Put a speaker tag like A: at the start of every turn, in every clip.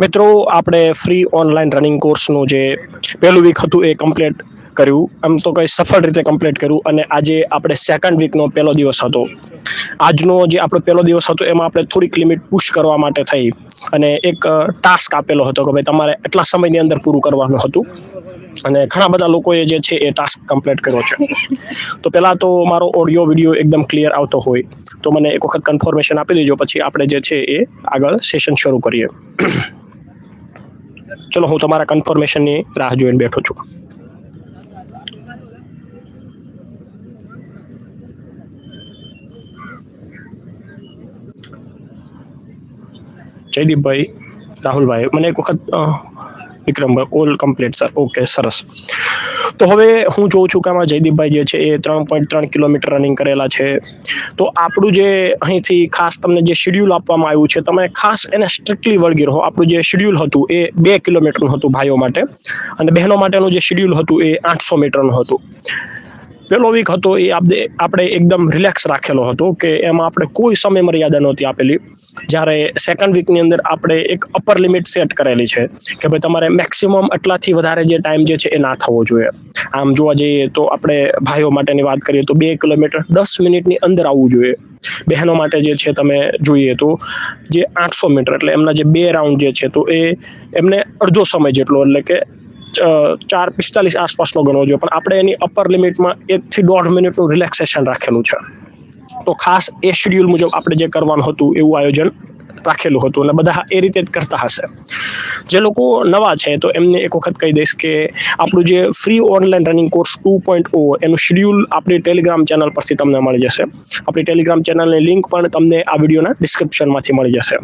A: મિત્રો, આપણે free online running કોર્સનું જે પહેલું વીક હતું એ કમ્પ્લીટ કર્યું. આમ તો કંઈ સફળ રીતે કમ્પ્લીટ કર્યું અને આજે આપણે સેકન્ડ વીકનો પહેલો દિવસ હતો. આજનો જે આપણો પહેલો દિવસ હતો એમાં આપણે થોડીક લિમિટ પુશ કરવા માટે થઈ અને એક ટાસ્ક આપેલો હતો કે ભાઈ તમારે એટલા સમયની અંદર પૂરું કરવાનું હતું અને ઘણા બધા લોકોએ જે છે એ ટાસ્ક કમ્પ્લીટ કર્યો છે. તો પહેલાં તો મારો ઓડિયો વીડિયો એકદમ ક્લિયર આવતો હોય તો મને એક વખત કન્ફર્મેશન આપી દેજો, પછી આપણે જે છે એ આગળ સેશન શરૂ કરીએ. ચલો હું તમારા કન્ફર્મેશનની રાહ જોઈને બેઠો છું. જયદીપભાઈ રાહુલભાઈ મને એક વખત Vikrambhai all complete sir okay સરસ. તો હવે હું જોઉં છું કે આમાં જયદીપભાઈ જે છે એ ત્રણ પોઈન્ટ ત્રણ કિલોમીટર રનિંગ કરેલા છે. તો આપણું જે અહીંથી ખાસ તમને જે શેડ્યુલ આપવામાં આવ્યું છે, તમે ખાસ એને સ્ટ્રિક્ટલી વળગી રહો. આપણું જે શેડ્યુલ હતું એ બે કિલોમીટરનું હતું ભાઈઓ માટે. અને બહેનો માટેનું જે શેડ્યુલ હતું એ આઠસો મીટરનું હતું. પહેલો વીક હતો એ આપણે આપણે એકદમ રિલેક્સ રાખેલો હતો કે એમાં આપણે કોઈ સમય મર્યાદા નહોતી આપેલી. જ્યારે સેકન્ડ વીકની અંદર આપણે એક અપર લિમિટ સેટ કરેલી છે કે ભાઈ તમારે મેક્સિમમ આટલાથી વધારે જે ટાઈમ જે છે એ ના થવો જોઈએ. આમ જોવા જઈએ તો આપણે ભાઈઓ માટેની વાત કરીએ તો બે કિલોમીટર દસ મિનિટની અંદર આવવું જોઈએ. બહેનો માટે જે છે તમે જોઈએ તો જે આઠસો મીટર એટલે એમના જે બે રાઉન્ડ જે છે તો એ એમને અડધો સમય જેટલો એટલે કે ચાર પિસ્તાલીસ આસપાસનો ગણવો જોઈએ. પણ આપણે એની અપર લિમિટમાં એકથી દોઢ મિનિટનું રિલેક્સેશન રાખેલું છે. તો ખાસ એ શેડ્યુલ મુજબ આપણે જે કરવાનું હતું, એવું આયોજન રાખેલું હતું. અને બધા એ રીતે જ કરતા હશે. જે લોકો નવા છે, તો એમને એક વખત કહી દઈશ કે આપણું જે free online running course two point o એનું શેડ્યુલ આપણી ટેલિગ્રામ ચેનલ પરથી તમને મળી જશે. આપણી ટેલિગ્રામ ચેનલની લિંક પણ તમને આ વિડીયોના ડિસ્ક્રિપ્શનમાંથી મળી જશે.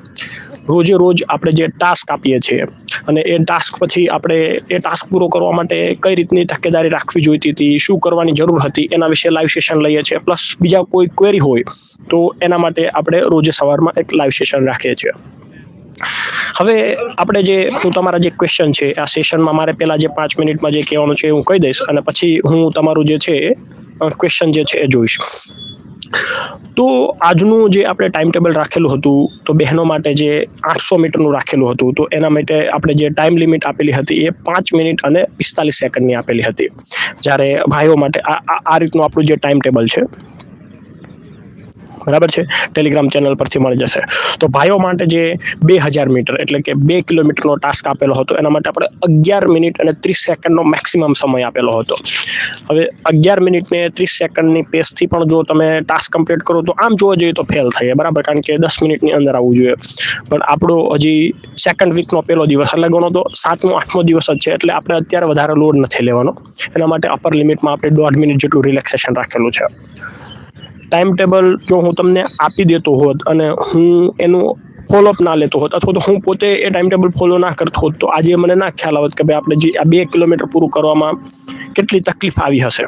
A: રોજે રોજ આપણે જે ટાસ્ક આપીએ છીએ અને એ ટાસ્ક પછી આપણે એ ટાસ્ક પૂરો કરવા માટે કઈ રીતની તકેદારી રાખવી જોઈતી હતી, શું કરવાની જરૂર હતી, એના વિશે લાઈવ સેશન લઈએ છીએ. પ્લસ બીજા કોઈ ક્વેરી હોય તો એના માટે આપણે રોજે સવારમાં એક લાઈવ સેશન રાખીએ છીએ. હવે આપણે જે, હું તમારા જે ક્વેશ્ચન છે, આ સેશનમાં મારે પહેલાં જે પાંચ મિનિટમાં જે કહેવાનું છે એ હું કહી દઈશ અને પછી હું તમારું જે છે ક્વેશ્ચન જે છે એ જોઈશ. તો આજનું જે આપણે ટાઈમ ટેબલ રાખેલું હતું, તો બહેનો માટે જે આઠસો મીટરનું રાખેલું હતું, તો એના માટે આપણે જે ટાઈમ લિમિટ આપેલી હતી એ પાંચ મિનિટ અને પિસ્તાલીસ સેકન્ડની આપેલી હતી. જ્યારે ભાઈઓ માટે આ, આ- રીતનું આપણું જે ટાઈમ ટેબલ છે બરાબર છે? ટેલિગ્રામ ચેનલ પરથી મળી જશે. તો ભાઈઓ માટે જે બે હજાર મીટર એટલે કે બે કિલોમીટરનો ટાસ્ક આપેલો હતો, એના માટે આપણે અગિયાર મિનિટ અને ત્રીસ સેકન્ડનો મેક્સિમમ સમય આપેલો હતો. હવે અગિયાર મિનિટને ત્રીસ સેકન્ડની પેસથી પણ જો તમે ટાસ્ક કમ્પ્લીટ કરો, તો આમ જોવા જઈએ તો ફેલ થાય, બરાબર? કારણ કે દસ મિનિટની અંદર આવવું જોઈએ. પણ આપણો હજી સેકન્ડ વીકનો પહેલો દિવસ, એટલે ગણો તો સાતમો, આઠમો દિવસ જ છે, એટલે આપણે અત્યારે વધારે લોડ નથી લેવાનો. એના માટે અપર લિમિટમાં આપણે દોઢ મિનિટ જેટલું રિલેક્સેશન રાખેલું છે. ટાઈમ ટેબલ જો હું તમને આપી દેતો હોત અને હું એનું ફોલોઅપ ના લેતો હોત અથવા તો હું પોતે એ ટાઈમ ટેબલ ફોલો ના કરતો હોત, તો આજે મને ના ખ્યાલ આવત કે ભાઈ આપણે જે આ બે કિલોમીટર પૂરું કરવામાં કેટલી તકલીફ આવી હશે.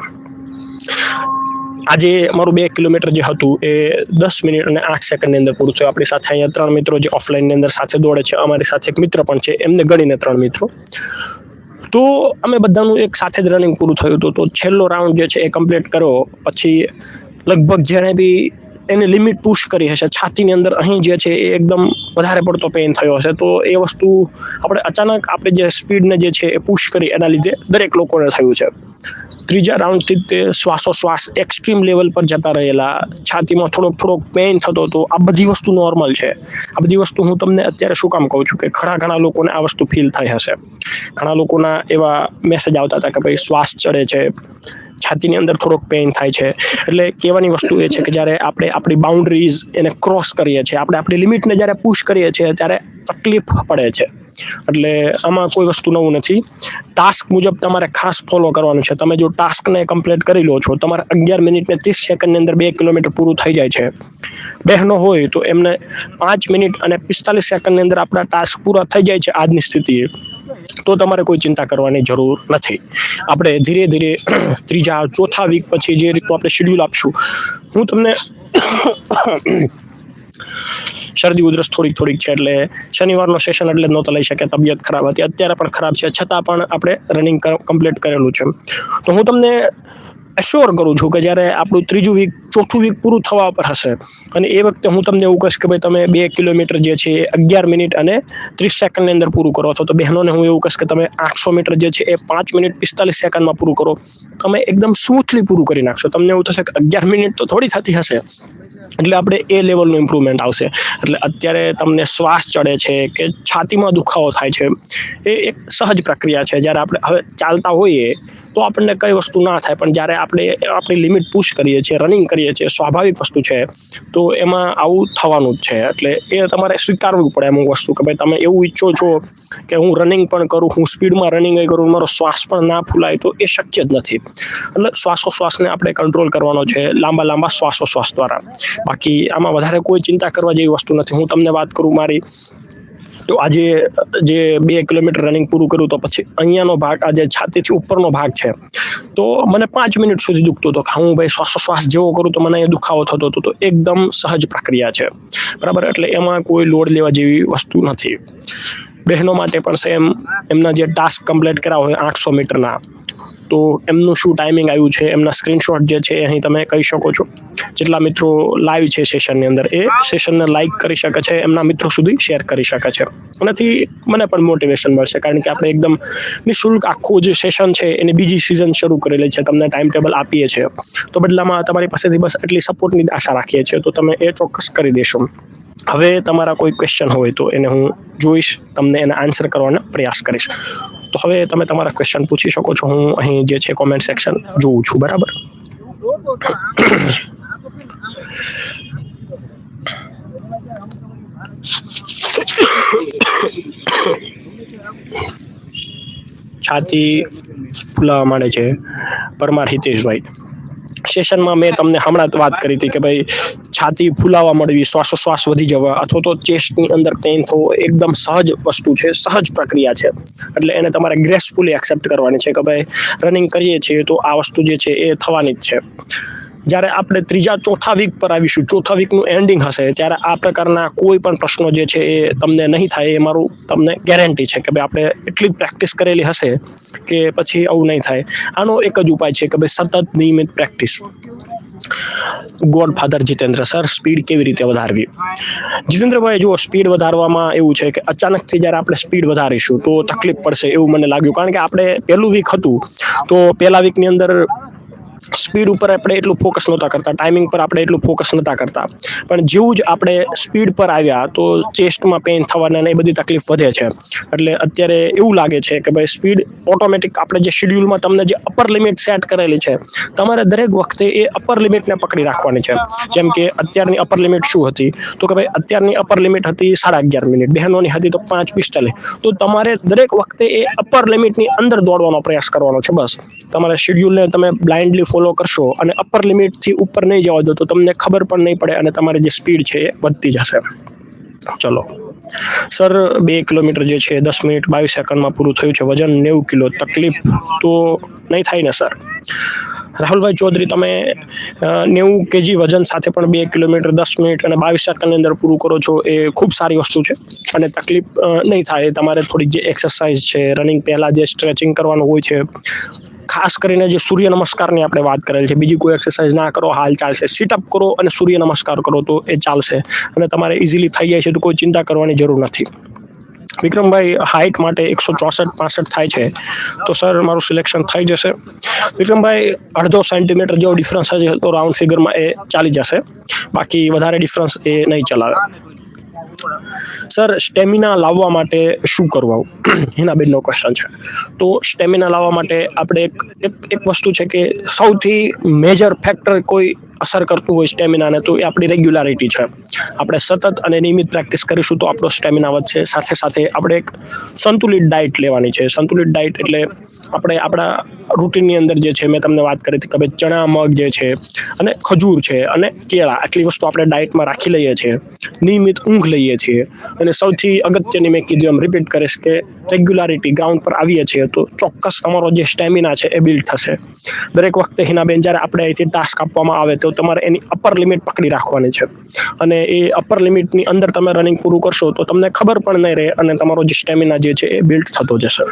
A: આજે મારું બે કિલોમીટર જે હતું એ દસ મિનિટ અને આઠ સેકન્ડની અંદર પૂરું થયું. આપણી સાથે અહીંયા ત્રણ મિત્રો જે ઓફલાઈનની અંદર સાથે દોડે છે, અમારી સાથે એક મિત્ર પણ છે, એમને ગણીને ત્રણ મિત્રો. તો અમે બધાનું એક સાથે જ રનિંગ પૂરું થયું હતું. તો છેલ્લો રાઉન્ડ જે છે એ કમ્પ્લીટ કર્યો. પછી લગભગ જેણે બી એને લિમિટ પુશ કરી હશે, છાતીની અંદર અહીં જે છે એ એકદમ વધારે પડતો પેઇન થયો હશે, તો એ વસ્તુ આપણે અચાનક આપણે જે સ્પીડને જે છે એ પુશ કરી, એના લીધે દરેક લોકોને થયું છે. ત્રીજા રાઉન્ડથી તે શ્વાસોશ્વાસ એક્સ્ટ્રીમ લેવલ પર જતા રહેલા, છાતીમાં થોડોક થોડોક પેઇન થતો હતો, આ બધી વસ્તુ નોર્મલ છે. આ બધી વસ્તુ હું તમને અત્યારે શું કામ કહું છું કે ઘણા ઘણા લોકોને આ વસ્તુ ફીલ થઈ હશે. ઘણા લોકોના એવા મેસેજ આવતા હતા કે ભાઈ શ્વાસ ચડે છે છાતીની અંદર થોડોક પેઇન થાય છે. એટલે કહેવાની વસ્તુ એ છે કે જ્યારે આપણે આપણી બાઉન્ડ્રીઝ એને ક્રોસ કરીએ છીએ, આપણે આપણી લિમિટને જ્યારે પુશ કરીએ છીએ, ત્યારે તકલીફ પડે છે. એટલે આમાં કોઈ વસ્તુ નવું નથી. ટાસ્ક મુજબ તમારે ખાસ ફોલો કરવાનું છે. તમે જો ટાસ્કને કમ્પ્લીટ કરી લો છો, તમારે અગિયાર મિનિટને ત્રીસ સેકન્ડની અંદર બે કિલોમીટર પૂરું થઈ જાય છે. બહેનો હોય તો એમને પાંચ મિનિટ અને પિસ્તાલીસ સેકન્ડની અંદર આપણા ટાસ્ક પૂરા થઈ જાય છે આજની સ્થિતિએ. તો તમારે કોઈ ચિંતા કરવાની જરૂર નથી. આપણે ધીરે ધીરે ત્રીજા, ચોથા વીક પછી જે રીતનું આપણે શેડ્યુલ આપશું, હું તમને શરદી ઉધરસ થોડીક થોડીક છે એટલે શનિવારનો સેશન એટલે નહોતા લઈ શકે, તબિયત ખરાબ હતી. અત્યારે પણ ખરાબ છે, છતાં પણ આપણે રનિંગ કમ્પ્લીટ કરેલું છે. તો હું તમને એશ્યોર કરું છું કે જ્યારે આપણું ત્રીજું વીક ચોથું વીક પૂરું થવા પર હશે. અને એ વખતે હું તમને એવું કહીશ કે ભાઈ તમે બે કિલોમીટર જે છે એ અગિયાર મિનિટ અને ત્રીસ સેકન્ડની અંદર પૂરું કરો છો. તો બહેનોને હું એવું કહીશ કે તમે આઠસો મીટર જે છે એ પાંચ મિનિટ પિસ્તાલીસ સેકન્ડમાં પૂરું કરો. તમે એકદમ સ્મૂથલી પૂરું કરી નાખશો. તમને એવું થશે કે અગિયાર મિનિટ તો થોડી થતી હશે. એટલે આપણે એ લેવલનું ઇમ્પ્રુવમેન્ટ આવશે. એટલે અત્યારે તમને શ્વાસ ચડે છે કે છાતીમાં દુખાવો થાય છે, એ એક સહજ પ્રક્રિયા છે. જ્યારે આપણે હવે ચાલતા હોઈએ તો આપણને કઈ વસ્તુ ના થાય, પણ જ્યારે આપણે આપણી લિમિટ પુશ કરીએ છીએ રનિંગ કરીએ છીએ, સ્વાભાવિક વસ્તુ છે, તો એમાં આવું થવાનું જ છે. એટલે એ તમારે સ્વીકારવું પડે અમુક વસ્તુ કે ભાઈ તમે એવું ઈચ્છો છો કે હું રનિંગ પણ કરું, હું સ્પીડમાં રનિંગ કરું, મારો શ્વાસ પણ ના ફૂલાય, તો એ શક્ય જ નથી. એટલે શ્વાસોશ્વાસને આપણે કંટ્રોલ કરવાનો છે, લાંબા લાંબા શ્વાસોશ્વાસ દ્વારા. બાકી આમાં વધારે કોઈ ચિંતા કરવા જેવી વસ્તુ નથી. હું તમને વાત કરું મારી, તો આજે જે બે કિલોમીટર રનિંગ પૂરું કર્યું તો પછી અહીંયાનો ભાગ આજે છાતીથી ઉપરનો ભાગ છે, તો મને પાંચ મિનિટ સુધી દુખતું હતો હું ભાઈ શ્વાસોશ્વાસ જેવો કરું તો મને એ દુખાવો થતો હતો. તો એકદમ સહજ પ્રક્રિયા છે. બરાબર? એટલે એમાં કોઈ લોડ લેવા જેવી વસ્તુ નથી. બહેનો માટે પણ સેમ એમના જે ટાસ્ક કમ્પ્લીટ કર્યા હોય આઠસો મીટરના તો એમનું શું ટાઈમિંગ આવ્યું છે? એમના સ્ક્રીનશોટ જે છે અહીં તમે કહી શકો છો. જેટલા મિત્રો લાઈવ છે સેશનની અંદર, એ સેશનને લાઈક કરી શકે છે, એમના મિત્રો સુધી શેર કરી શકે છે. એનાથી મને પણ મોટિવેશન મળશે, કારણ કે આપણે એકદમ નિઃશુલ્ક આખું જે સેશન છે, એની બીજી સિઝન શરૂ કરેલી છે, તમને ટાઈમ ટેબલ આપીએ છીએ. તો બદલામાં તમારી પાસેથી બસ એટલી સપોર્ટની આશા રાખીએ છીએ, તો તમે એ ચોક્કસ કરી દેશો. હવે તમારા કોઈ ક્વેશ્ચન હોય તો એને હું જોઈશ, તમને એને આન્સર કરવાનો પ્રયાસ કરીશ. તો હવે તમે તમારા ક્વેશ્ચન પૂછી શકો છો, હું અહીં જે છે કોમેન્ટ સેક્શન જોઉં છું, બરાબર? છાતી ફૂલાવા માંડે છે પરમાર હિતેશભાઈ. સેશનમાં મેં તમને હમણાં વાત કરી હતી કે ભાઈ, છાતી ફૂલાવા મળવી, શ્વાસોશ્વાસ વધી જવા, અથવા તો ચેસ્ટની અંદર પેઇન થવો એકદમ સહજ વસ્તુ છે, સહજ પ્રક્રિયા છે. એટલે એને તમારે ગ્રેસફુલી એક્સેપ્ટ કરવાની છે કે ભાઈ રનિંગ કરીએ છીએ તો આ વસ્તુ જે છે એ થવાની જ છે. જ્યારે આપણે ત્રીજા ચોથા વીક પર આવીશું, ચોથા વીકનું એન્ડિંગ હશે, ત્યારે આ પ્રકારના કોઈ પણ પ્રશ્નો જે છે એ તમને નહીં થાય, એ મારું તમને ગેરંટી છે કે ભાઈ આપણે એટલી પ્રેક્ટિસ કરેલી હશે કે પછી આવું નહીં થાય. આનો એક જ ઉપાય છે કે ભાઈ સતત નિયમિત practice god father Jitendra sir speed કેવી રીતે વધારવી? જીતેન્દ્રભાઈ, જુઓ સ્પીડ વધારવામાં એવું છે કે અચાનકથી જ્યારે આપણે સ્પીડ વધારીશું તો તકલીફ પડશે એવું મને લાગ્યું. કારણ કે આપણે પહેલું વીક હતું, તો પહેલા વીકની અંદર સ્પીડ ઉપર આપણે એટલું ફોકસ નહોતા કરતા ટાઈમિંગ પર આપણે એટલું ફોકસ નહોતા કરતા. પણ જેવું જ આપણે સ્પીડ પર આવ્યા, તો ચેસ્ટમાં પેઇન થવાના એ બધી તકલીફ વધે છે. એટલે અત્યારે એવું લાગે છે કે ભાઈ સ્પીડ ઓટોમેટિક આપણે જે શેડ્યુલમાં તમને જે અપર લિમિટ સેટ કરેલી છે, તમારે દરેક વખતે એ અપર લિમિટને પકડી રાખવાની છે. જેમ કે અત્યારની અપર લિમિટ શું હતી? તો કે ભાઈ અત્યારની અપર લિમિટ હતી સાડા અગિયાર મિનિટ, બહેનોની હતી તો પાંચ પિસ્તાલીસ. તો તમારે દરેક વખતે એ અપર લિમિટની અંદર દોડવાનો પ્રયાસ કરવાનો છે બસ. તમારા શેડ્યુલને તમે બ્લાઇન્ડલી ફોલો કરશો અને અપર લિમિટથી ઉપર નહીં જવા દો તો તમને ખબર પણ નહીં પડે અને તમારી જે સ્પીડ છે એ વધતી જશે. ચલો. સર, બે કિલોમીટર જે છે દસ મિનિટ બાવીસ સેકન્ડમાં પૂરું થયું છે. વજન નેવું કિલો. તકલીફ તો નહીં થાય ને, સર? રાહુલભાઈ ચૌધરી, તમે નેવું કેજી વજન સાથે પણ બે કિલોમીટર દસ મિનિટ અને બાવીસ સેકન્ડની અંદર પૂરું કરો છો એ ખૂબ સારી વસ્તુ છે. અને તકલીફ નહીં થાય. તમારે થોડીક જે એક્સરસાઇઝ છે રનિંગ પહેલાં જે સ્ટ્રેચિંગ કરવાનું હોય છે ખાસ કરીને જે સૂર્ય નમસ્કારની આપણે વાત કરેલ છે, બીજી કોઈ એક્સરસાઇઝ ના કરો, હાલ ચાલશે. સિટઅપ કરો અને સૂર્ય નમસ્કાર કરો તો એ ચાલશે. અને તમારે ઇઝીલી થઈ જાય છે તો કોઈ ચિંતા કરવાની જરૂર નથી. વિક્રમભાઈ હાઇટ માટે એકસો ચોસઠ પાસઠ થાય છે. તો સર મારું સિલેક્શન થઈ જશે. વિક્રમભાઈ, અડધો સેન્ટીમીટર જેવો ડિફરન્સ હશે તો રાઉન્ડ ફિગરમાં એ ચાલી જશે. બાકી વધારે ડિફરન્સ એ નહીં ચલાવે. સર સ્ટેમિના લાવવા માટે શું કરવું એના બેનનો ક્વેશ્ચન છે. તો સ્ટેમિના લાવવા માટે આપણે એક એક વસ્તુ છે કે સૌથી મેજર ફેક્ટર કોઈ અસર કરતું હોય સ્ટેમિનાને, તો એ આપણી રેગ્યુલારિટી છે. આપણે સતત અને નિયમિત પ્રેક્ટિસ કરીશું તો આપણો સ્ટેમિના વધશે. સાથે સાથે આપણે એક સંતુલિત ડાયટ લેવાની છે. સંતુલિત ડાયટ એટલે આપણે આપણા રૂટીનની અંદર જે છે, મેં તમને વાત કરી હતી કે ચણા, મગ જે છે અને ખજૂર છે અને કેળા, આટલી વસ્તુ આપણે ડાયટમાં રાખી લઈએ છીએ. નિયમિત ઊંઘ લઈએ છીએ. અને સૌથી અગત્યની મેં કીધું એમ રિપીટ કરીશ કે રેગ્યુલારિટી ગ્રાઉન્ડ પર આવીએ છીએ, તો ચોક્કસ તમારો જે સ્ટેમિના છે, એ બિલ્ડ થશે. દરેક વખતે હિનાબેન, જ્યારે આપણે અહીંથી ટાસ્ક આપવામાં આવે, તો તમારે એની અપર લિમિટ પકડી રાખવાની છે. અને એ અપર લિમિટની અંદર તમે રનિંગ પૂરું કરશો તો તમને ખબર પણ નહીં રહે અને તમારો જે સ્ટેમિના જે છે એ બિલ્ડ થતો જશે.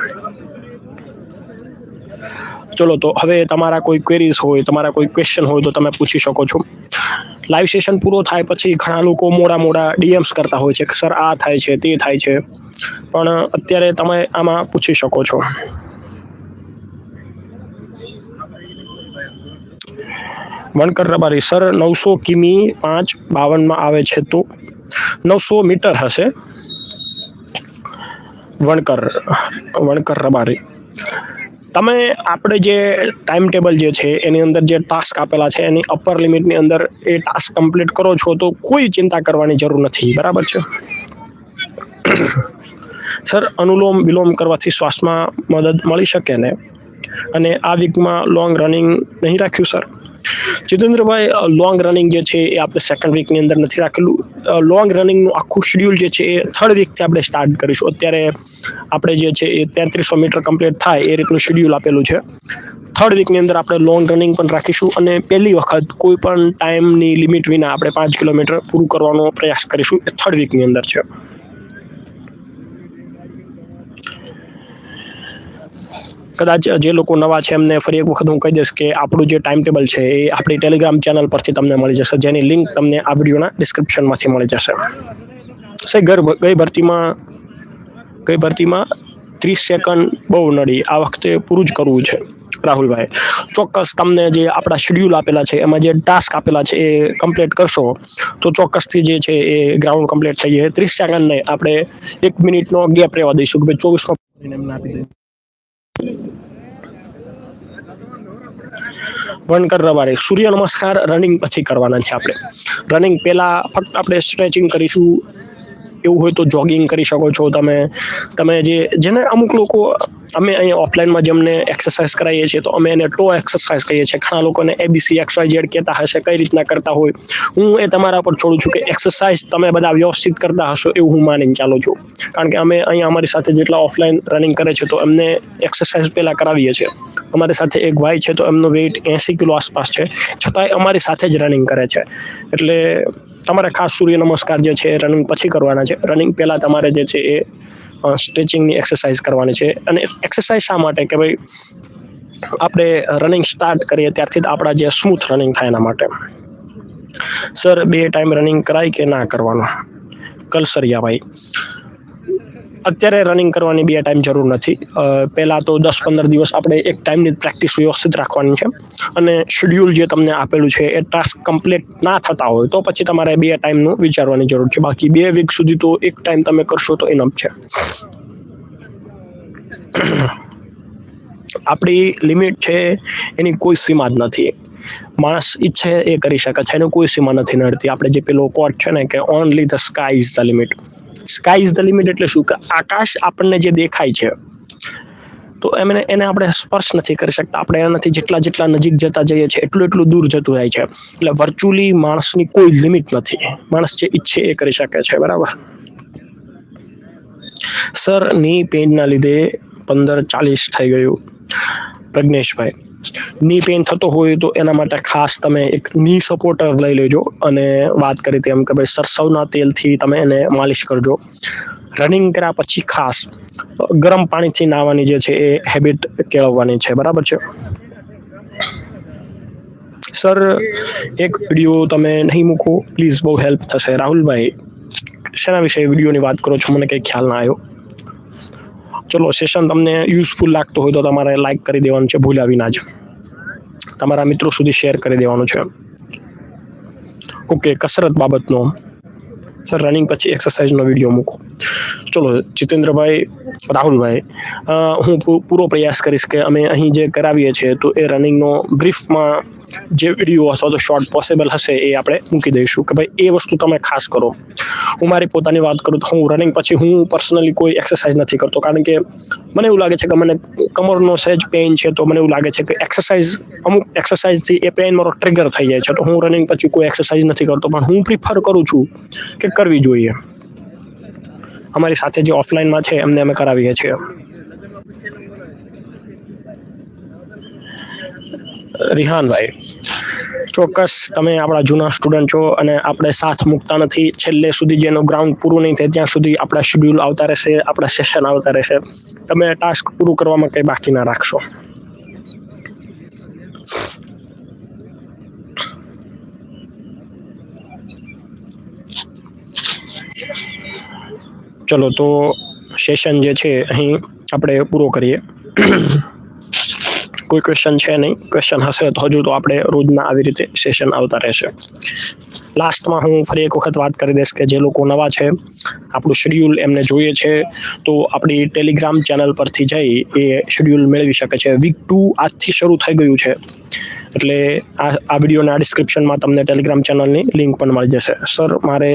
A: ચલો તો હવે તમારા કોઈ ક્વેરીઝ હોય, તમારા કોઈ ક્વેશ્ચન હોય તો તમે પૂછી શકો છો. લાઈવ સેશન પૂરો થાય પછી ઘણા લોકો મોડા મોડા ડીએમ્સ કરતા હોય છે સર આ થાય છે, તે થાય છે. પણ અત્યારે તમે આમાં પૂછી શકો છો. વણકર રબારી સર નવસો કિમી પાંચ બાવનમાં આવે છે તો નવસો મીટર હશે. વણકર વણકર રબારી તમે આપણે જે ટાઈમ ટેબલ જે છે, એની અંદર જે ટાસ્ક આપેલા છે, એની અપર લિમિટની અંદર એ ટાસ્ક કમ્પ્લીટ કરો છો તો કોઈ ચિંતા કરવાની જરૂર નથી, બરાબર છે? સર, અનુલોમ વિલોમ કરવાથી શ્વાસમાં મદદ મળી શકે ને? અને આ વીકમાં લોંગ રનિંગ નહીં રાખ્યું, સર? જીતેન્દ્રભાઈ લોંગ રનિંગ જે છે એ આપણે સેકન્ડ વીકની અંદર નથી રાખેલું. લોંગ રનિંગનું આખું શેડ્યુલ જે છે એ થર્ડ વીકથી આપણે સ્ટાર્ટ કરીશું. અત્યારે આપણે જે છે એ તેત્રીસો મીટર કમ્પ્લીટ થાય એ રીતનું શેડ્યુલ આપેલું છે. થર્ડ વીકની અંદર આપણે લોંગ રનિંગ પણ રાખીશું અને પહેલી વખત કોઈ પણ ટાઈમની લિમિટ વિના આપણે પાંચ કિલોમીટર પૂરું કરવાનો પ્રયાસ કરીશું એ થર્ડ વીકની અંદર છે. કદાચ જે લોકો નવા છે એમને ફરી એક વખત હું કહી દઈશ કે આપણું જે ટાઈમ ટેબલ છે એ આપણી ટેલિગ્રામ ચેનલ પરથી તમને મળી જશે, જેની લિંક તમને આ વિડીયોના ડિસ્ક્રિપ્શનમાંથી મળી જશે. સાહેબ ગર ગઈ ભરતીમાં ગઈ ભરતીમાં ત્રીસ સેકન્ડ બહુ નડી, આ વખતે પૂરું જ કરવું છે, રાહુલભાઈ. ચોક્કસ તમને જે આપણા શેડ્યુલ આપેલા છે, એમાં જે ટાસ્ક આપેલા છે એ કમ્પ્લીટ કરશો, તો ચોક્કસથી જે છે એ ગ્રાઉન્ડ કમ્પ્લીટ થઈ જાય ત્રીસ સેકન્ડ નહીં, આપણે એક મિનિટનો ગેપ રહેવા દઈશું કે ભાઈ ચોવીસમાં એમને વણકર રવાડે સૂર્ય નમસ્કાર. રનિંગ પછી કરવાના છે આપણે. રનિંગ પહેલાં ફક્ત આપણે સ્ટ્રેચિંગ કરીશું. એવું હોય તો જોગિંગ કરી શકો છો. તમે તમે જે, જેને અમુક લોકો, અમે અહીંયા ઓફલાઈનમાં જેમને એક્સરસાઇઝ કરાવીએ છીએ, તો અમે એને ટો એક્સરસાઇઝ કહીએ છીએ. ઘણા લોકોને એબીસી એક્સ વાય ઝેડ કહેતા હશે, કઈ રીતના કરતા હોય. હું એ તમારા પર છોડું છું કે એક્સરસાઇઝ તમે બધા વ્યવસ્થિત કરતા હશો એવું હું માનીને ચાલું છું. કારણ કે અમે અહીંયા અમારી સાથે જેટલા ઓફલાઈન રનિંગ કરે છે, તો એમને એક્સરસાઇઝ પહેલાં કરાવીએ છીએ. અમારી સાથે એક ભાઈ છે, તો એમનો વેઇટ એંસી કિલો આસપાસ છે. છતાંય અમારી સાથે જ રનિંગ કરે છે. એટલે તમારે ખાસ સૂર્ય નમસ્કાર જે છે રનિંગ પછી કરવાના છે. રનિંગ પહેલાં તમારે જે છે એ સ્ટ્રેચિંગની એક્સરસાઇઝ કરવાની છે. અને એક્સરસાઇઝ શા માટે? કે ભાઈ, આપણે રનિંગ સ્ટાર્ટ કરીએ ત્યારથી જ આપણા જે સ્મૂથ રનિંગ થાય એના માટે. સર બે ટાઈમ રનિંગ કરાય કે ના કરવાનું? કલસરિયા ભાઈ. અત્યારે રનિંગ કરવાની બે ટાઈમ જરૂર નથી. પહેલાં તો દસ પંદર દિવસ આપણે એક ટાઈમની પ્રેક્ટિસ વ્યવસ્થિત રાખવાની છે. અને શેડ્યુલ જે તમને આપેલું છે, એ ટાસ્ક કમ્પ્લીટ ના થતા હોય તો પછી તમારે બે ટાઈમનું વિચારવાની જરૂર છે. બાકી બે વીક સુધી તો એક ટાઈમ તમે કરશો તો ઇનફ છે. આપણી લિમિટ છે, એની કોઈ સીમા જ નથી. માણસ ઈચ્છે એ કરી શકે છે. એનું કોઈ સીમા નથી નડતી. આપણે જે પેલો કોટ છે ને કે only the sky is the limit sky is the limit એટલે શું? કે આકાશ આપણને જે દેખાય છે, તો એમને એને આપણે સ્પર્શ નથી કરી શકતા. આપણે એનાથી જેટલા જેટલા નજીક જતા જઈએ છીએ, એટલું એટલું દૂર જતું જાય છે. એટલે વર્ચ્યુઅલી માણસની કોઈ લિમિટ નથી. માણસ જે ઈચ્છે એ કરી શકે છે. બરાબર? સરની પેઇનના લીધે પંદર ચાલીસ થઈ ગયું. પ્રજ્ઞેશભાઈ ની પેન થતો હોય તો એના માટે ખાસ તમે એક ની સપોર્ટર લઈ લેજો અને વાત કરી તેમ કે ભાઈ સરસવના તેલથી તમે એને માલિશ કરજો. રનિંગ કર્યા પછી ખાસ, ગરમ પાણીથી નાહવાની જે છે એ હેબિટ કેળવવાની છે. બરાબર છે? સર એક વીડિયો તમે નહીં મૂકો પ્લીઝ બહુ હેલ્પ થશે. રાહુલભાઈ, શેના વિશે વિડીયોની વાત કરો છો? મને કંઈ ખ્યાલ ના આવ્યો. ચલો સેશન તમને યુઝફુલ લાગતો હોય તો તમારે લાઇક કરી દેવાનું છે ભૂલ્યા વિના જ. તમારા મિત્રો સુધી શેર કરી દેવાનું છે. ઓકે કસરત બાબતનો. સર રનિંગ પછી એક્સરસાઇઝનો વીડિયો મૂકો. ચલો, જીતેન્દ્રભાઈ, રાહુલભાઈ હું પૂરો પ્રયાસ કરીશ કે અમે અહીં જે કરાવીએ છીએ, તો એ રનિંગનો બ્રીફમાં જે વીડિયો અથવા તો શોર્ટ પોસિબલ હશે એ આપણે મૂકી દઈશું કે ભાઈ, એ વસ્તુ તમે ખાસ કરો. હું મારી પોતાની વાત કરું તો હું રનિંગ પછી હું પર્સનલી કોઈ એક્સરસાઇઝ નથી કરતો, કારણ કે મને એવું લાગે છે કે મને કમરનો સહેજ પેઇન છે, તો મને એવું લાગે છે કે એક્સરસાઇઝ અમુક એક્સરસાઇઝથી એ પેઇન મારો ટ્રિગર થઈ જાય છે, તો હું રનિંગ પછી કોઈ એક્સરસાઇઝ નથી કરતો, પણ હું પ્રિફર કરું છું કે કરવી જોઈએ. અમારી સાથે જે ઓફલાઈનમાં છે, એમને અમે કરાવીએ છીએ. રિહાનભાઈ, ચોક્કસ તમે આપણા જૂના સ્ટુડન્ટ છો અને આપણે સાથ મૂકતા નથી. છેલ્લે સુધી જેનું ગ્રાઉન્ડ પૂરું નહીં થાય, ત્યાં સુધી આપણા શેડ્યુલ આવતા રહેશે, આપણા સેશન આવતા રહેશે. તમે ટાસ્ક પૂરું કરવામાં કંઈ બાકી ના રાખશો. ચલો તો સેશન જે છે અહીં આપણે પૂરો કરીએ. કોઈ ક્વેશ્ચન છે નહીં. ક્વેશ્ચન હશે તો હજુ તો આપણે રોજના આવી રીતે સેશન આવતા રહેશે. લાસ્ટમાં હું ફરી એક વખત વાત કરી દઈશ કે જે લોકો નવા છે, આપણું શેડ્યુલ એમને જોઈએ છે, તો આપણી ટેલિગ્રામ ચેનલ પરથી જઈ એ શેડ્યુલ મેળવી શકે છે. વીક ટુ આજથી શરૂ થઈ ગયું છે. એટલે આ આ વિડીયોના ડિસ્ક્રિપ્શનમાં તમને ટેલિગ્રામ ચેનલની લિંક પણ મળી જશે. સર મારે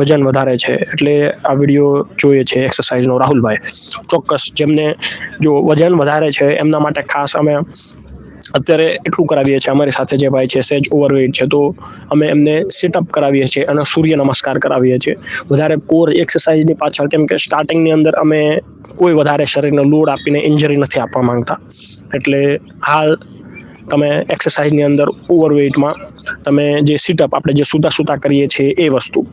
A: વજન વધારે છે, એટલે આ વીડિયો જોઈએ છે એક્સરસાઇઝનો રાહુલભાઈ, ચોક્કસ જેમને જો વજન વધારે છે, એમના માટે ખાસ અમે અત્યારે એટલું કરાવીએ છીએ, અમારી સાથે જે ભાઈ છે, સેજ ઓવરવેઇટ છે, તો અમે એમને સિટઅપ કરાવીએ છીએ અને સૂર્ય નમસ્કાર કરાવીએ છીએ. વધારે કોર એક્સરસાઇઝની પાછળ, કેમ કે સ્ટાર્ટિંગની અંદર અમે કોઈ વધારે શરીરને લોડ આપીને ઇન્જરી નથી આપવા માંગતા. એટલે હાલ તમે એક્સરસાઇઝની અંદર ઓવરવેઇટમાં તમે જે સિટઅપ આપણે જે સૂતા સૂતા કરીએ છીએ એ વસ્તુ.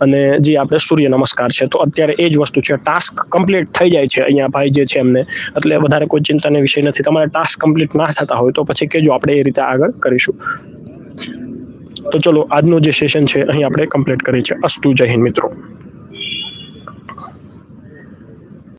A: અને જે આપણે સૂર્ય નમસ્કાર છે, તો અત્યારે એ જ વસ્તુ છે. ટાસ્ક કમ્પ્લીટ થઈ જાય છે અહીંયા ભાઈ જે છે એમને. એટલે વધારે કોઈ ચિંતાનો વિષય નથી. તમારે ટાસ્ક કમ્પ્લીટ ના થતા હોય તો પછી કેજો આપણે એ રીતે આગળ કરીશું. તો ચલો, આજનું જે સેશન છે, અહીં આપણે કમ્પ્લીટ કરીએ છીએ. અસ્તુ જય હિન્દ મિત્રો.